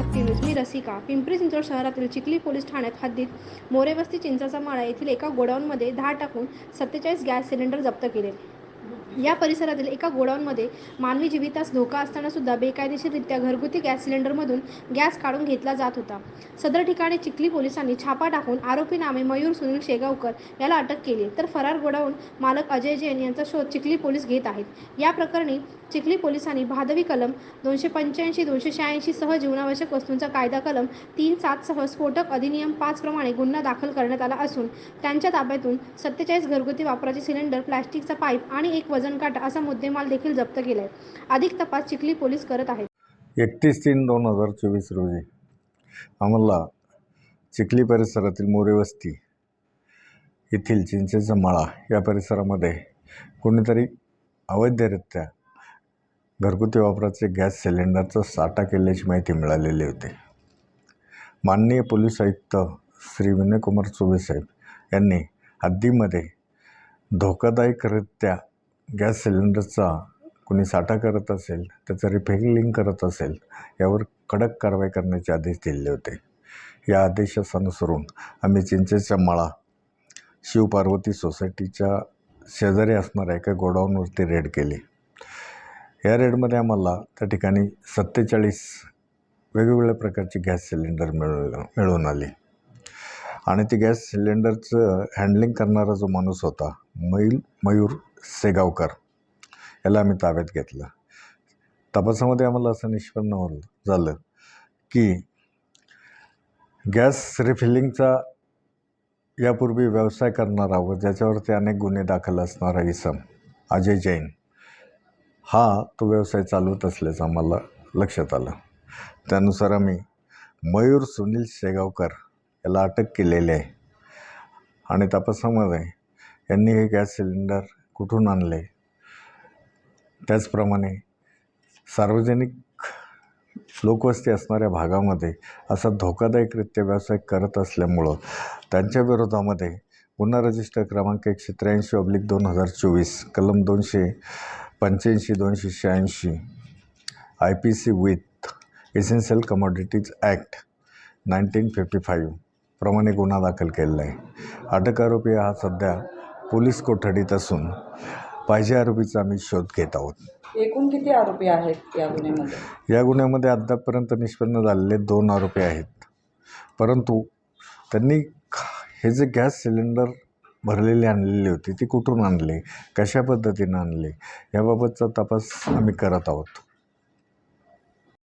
मी रसिका पिंपरी चिंचवड शहरातील चिखली पोलीस ठाण्यात हद्दीत मोरेवस्ती चिंचाचा माळा येथील एका गोडाऊनमध्ये धाड टाकून सत्तेचाळीस गॅस सिलेंडर जप्त केले. या परिसरातील एका गोडाऊनमध्ये मानवी जीवितास धोका असताना सुद्धा बेकायदेशीररित्या घरगुती गॅस सिलेंडरमधून गॅस काढून घेतला जात होता. सदर ठिकाणी चिखली पोलिसांनी छापा टाकून आरोपी नामे मयूर सुनील शेगावकर याला अटक केली. तर फरार गोडाऊन मालक अजय जैन यांचा शोध चिखली पोलीस घेत आहेत. या प्रकरणी चिखली पोलिसांनी भादवी कलम दोनशे पंच्याऐंशी दोनशे शहाऐंशी सह जीवनावश्यक वस्तूंचा कायदा कलम तीन सात सह स्फोटक अधिनियम पाच प्रमाणे गुन्हा दाखल करण्यात आला असून त्यांच्या ताब्यातून सत्तेचाळीस घरगुती वापराचे सिलेंडर प्लॅस्टिकचा पाईप आणि एक वजन काटा असा मुद्देमाल देखील जप्त केला आहे अधिक तपास चिखली पोलीस करत आहेत. एकतीस तीन दोन हजार चोवीस रोजी आम्हाला चिखली परिसरातील मोरेवस्ती येथील चिंचेचा माळा या परिसरामध्ये कोणीतरी अवैधरित्या घरगुती वापराचे गॅस सिलेंडरचा साठा केल्याची माहिती मिळालेली होती. माननीय पोलीस आयुक्त श्री विनयकुमार चौबे साहेब यांनी हद्दीमध्ये धोकादायकरित्या गॅस सिलेंडरचा कुणी साठा करत असेल त्याचं रिफिलिंग करत असेल यावर कडक कारवाई करण्याचे आदेश दिले होते. या आदेशानुसरून आम्ही चिंचेच्या मळा शिवपार्वती सोसायटीच्या शेजारी असणाऱ्या एका गोडाऊनवरती रेड केली. या रेडमध्ये आम्हाला त्या ठिकाणी सत्तेचाळीस वेगवेगळ्या प्रकारची गॅस सिलेंडर मिळ मिळून आली. आणि ती गॅस सिलेंडरचं हँडलिंग करणारा जो माणूस होता मयूर मयूर सेगावकर. याला आम्ही ताब्यात घेतलं. तपासामध्ये आम्हाला असं निष्पन्न होल झालं की गॅस रिफिलिंगचा यापूर्वी व्यवसाय करणारा व ज्याच्यावरती अनेक गुन्हे दाखल असणारा इसम अजय जैन. हा तो व्यवसाय चालवत असल्याचं आम्हाला लक्षात आलं. त्यानुसार आम्ही मयूर सुनील शेगावकर याला अटक केलेली आहे. आणि तपासामध्ये यांनी हे गॅस सिलेंडर कुठून आणले? त्याचप्रमाणे सार्वजनिक लोकवस्ती असणाऱ्या भागामध्ये असा धोकादायकरित्या व्यवसाय करत असल्यामुळं त्यांच्या विरोधामध्ये गुन्हा रजिस्टर क्रमांक एकशे त्र्याऐंशी ऑब्लिक दोन हजार चोवीस कलम दोनशे पंच्याऐंशी दोनशे शहाऐंशी I P C with essential commodities act nineteen fifty five प्रमाणे गुन्हा दाखल केलेला आहे. अटक आरोपी हा सध्या पोलीस कोठडीत असून पाहिजे आरोपीचा आम्ही शोध घेत आहोत. एकूण किती आरोपी आहेत या गुन्ह्यामध्ये? या गुन्ह्यामध्ये अद्यापपर्यंत निष्पन्न झालेले दोन आरोपी आहेत. परंतु त्यांनी हे जे गॅस सिलेंडर भरलेली आणलेली होती ती कुठून आणले? कशा पद्धतीनं आणले? याबाबतचा तपास आम्ही करत आहोत.